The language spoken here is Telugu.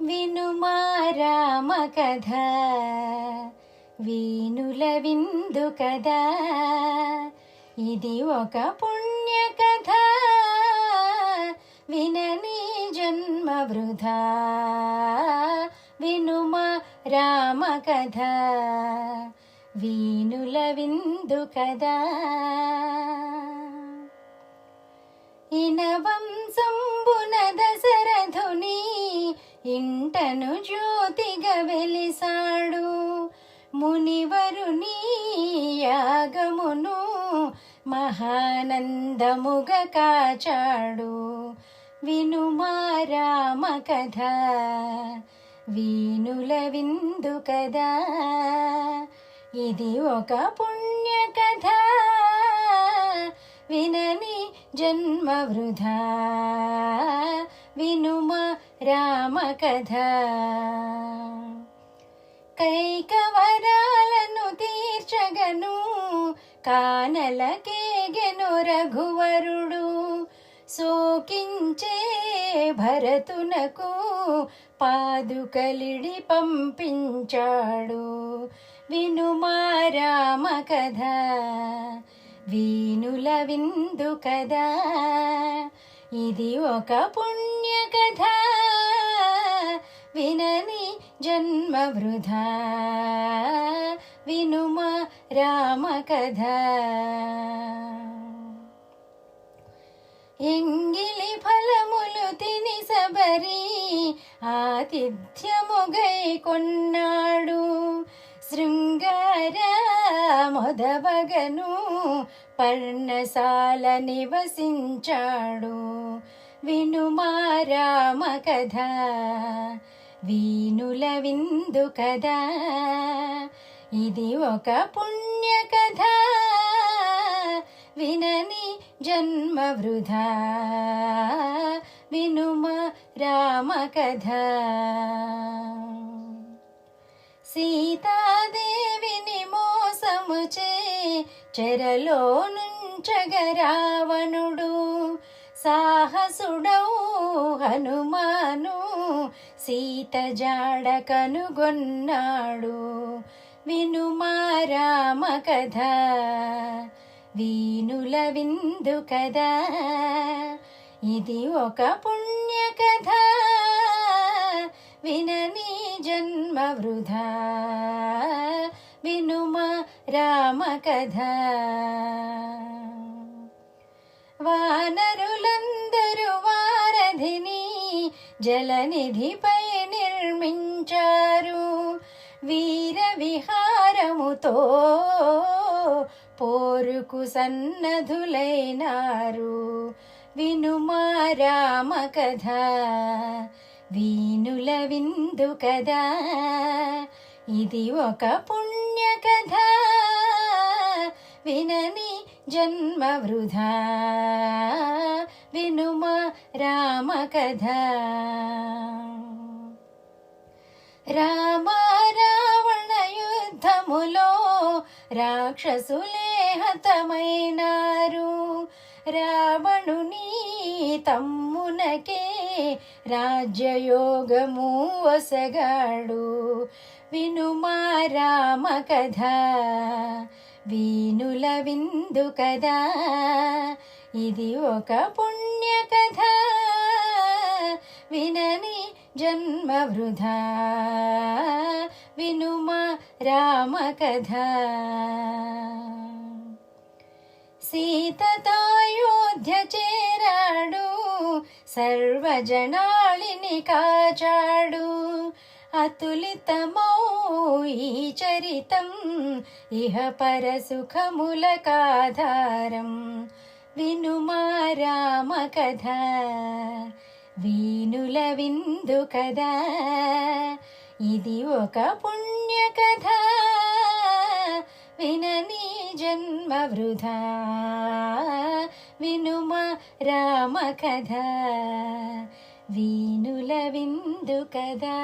వినుమా రామ కథ వీనుల విందు కదా ఇది ఒక పుణ్య కథ వినని జన్మ వృధా వినుమా రామ కథ వీనుల విందు కదా ఇనవంశంబున ఇంటను జ్యోతిగా వెలిసాడు. మునివరుని యాగమును మహానందముగ కాచాడు. వినుమారామ కథ వీనుల విందు కదా ఇది ఒక పుణ్య కథ వినని జన్మ వృధా. వినుమ రామకథ. కైకవరాలను తీర్చగను కానలకేగెను రఘువరుడు. సోకించే భరతునకు పాదుకలిడి పంపించాడు. వినుమా రామ కథ వీనుల విందు కదా ఇది ఒక పుణ్య కథ వినని జన్మ వృధా వినుమ రామ కథ ఎంగిలి ఫలములు తిని సబరి ఆతిథ్యముగై కొన్నాడు. శృంగార మొదవగను పర్ణశాల నివసించాడు వినుమారామ కథ వీనుల విందు కథ ఇది ఒక పుణ్య కథ వినని జన్మ వృధా వినుమ రామ కథ సీతా చెరలో నుంచగ రావణుడు సాహసుడౌ హనుమాను సీత జాడ కనుగొన్నాడు వినుమారామ కథ వీనుల విందు కదా ఇది ఒక పుణ్య కథ వినని జన్మ వృధా. వినుమ రామ కథ వానరులందరూ వారధిని జలనిధిపై నిర్మించారు. వీర విహారముతో పోరుకు సన్నధులైనారు. వినుమా రామ కథ వీనుల విందు కదా ఇది ఒక పుణ్య కథ వినని జన్మ వృధా. వినుమ రామ కథ. రామ రావణ యుద్ధములో రాక్షసులే హతమైనారు. రావణుని తమ్మునకే రాజ్యయోగము వసగాడు. వినుమా రామ కథ. వీనుల విందు కదా ఇది ఒక పుణ్య కథ. వినని జన్మ వృధా. వినుమా రామ కథ. సీతతాయోధ్య చేరాడు సర్వజనాళిని కాచాడు. అతులితమౌ ఈ చరితం ఇహ పరసుఖములకాధారం వినుమా రామ కథ వీనుల విందు కథ. ఇది ఒక పుణ్య కథ వినని జన్మ వృధా. విను రామ కథ వీనుల విందు కదా